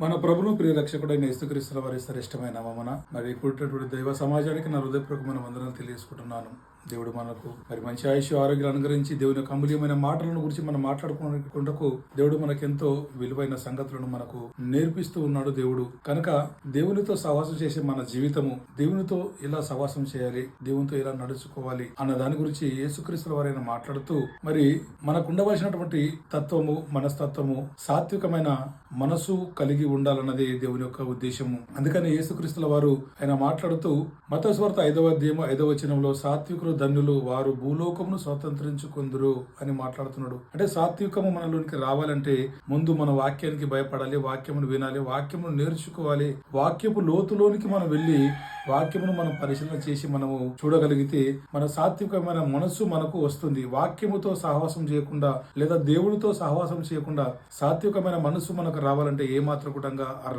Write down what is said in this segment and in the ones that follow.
మన ప్రభును ప్రియ రక్షకుడైన యేసుక్రీస్తుల వారి శ్రేష్టమైన నామమున మరి పుట్టినటువంటి దైవ సమాజానికి నా హృదయపూర్వకమైన వందనాలు తెలియజేసుకుంటున్నాను. దేవుడు మనకు మరి మంచి ఆయుష్ ఆరోగ్యాలు అనుగ్రహించి దేవుని యొక్క అమూల్యమైన మాటలను గురించి మనం మాట్లాడుకున్నకు దేవుడు మనకెంతో విలువైన సంగతులను మనకు నేర్పిస్తూ ఉన్నాడు దేవుడు. కనుక దేవునితో సహవాసం చేసే మన జీవితము దేవునితో ఇలా సహవాసం చేయాలి దేవునితో ఇలా నడుచుకోవాలి అన్న దాని గురించి యేసుక్రీస్తుల వారైన మాట్లాడుతూ మరి మనకు ఉండవలసినటువంటి తత్వము మనస్తత్వము సాత్వికమైన మనసు కలిగి ఉండాలన్నది దేవుని యొక్క ఉద్దేశము. అందుకని యేసుక్రీస్తుల వారు ఆయన మాట్లాడుతూ మతస్వార్త ఐదవ అధ్యాయం ఐదవ వచనంలో సాత్వికులు ధన్యులు వారు భూలోకమును స్వతంత్రించుకుందరు అని మాట్లాడుతున్నాడు. అంటే సాత్వికము మనలోనికి రావాలంటే ముందు మన వాక్యానికి భయపడాలి వాక్యమును వినాలి వాక్యమును నేర్చుకోవాలి వాక్యపు లోతులోనికి మనం వెళ్ళి వాక్యమును మనం పరిశీలన చేసి మనము చూడగలిగితే మన సాత్వికమైన మనస్సు మనకు వస్తుంది. వాక్యముతో సహవాసం చేయకుండా లేదా దేవుడితో సహవాసం చేయకుండా సాత్వికమైన మనస్సు మనకు రావాలంటే ఏ మాత్రం కూడా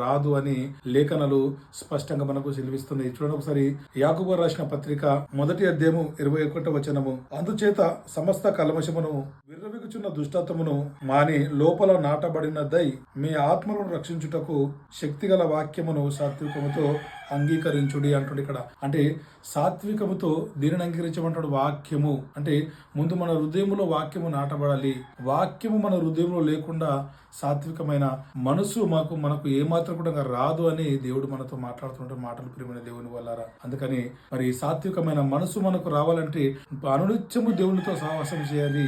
రాదు అని లేఖనలు స్పష్టంగా మనకు సెలవిస్తున్నాయి. చూడండి ఒకసారి యాకుబ రాసిన పత్రిక మొదటి అధ్యాయము ఇరవై ఒకటి వచనము. అందుచేత సమస్త కల్మషమును విర్రవిగుచున్న దుష్టత్వమును మాని లోపల నాటబడినదై మీ ఆత్మలను రక్షించుటకు శక్తిగల వాక్యమును సాత్వికముతో అంగీకరించుడి అంటుడు ఇక్కడ. అంటే సాత్వికముతో దీనిని అంగీకరించమంటాడు వాక్యము. అంటే ముందు మన హృదయములో వాక్యము నాటబడాలి. వాక్యము మన హృదయంలో లేకుండా సాత్వికమైన మనసు మాకు మనకు ఏమాత్రం కూడా రాదు అని దేవుడు మనతో మాట్లాడుతుంటే మాటలు ప్రియమైన దేవుని వల్లారా. అందుకని మరి సాత్వికమైన మనసు మనకు రావాలంటే అనునిత్యము దేవునితో సహవాసం చేయాలి.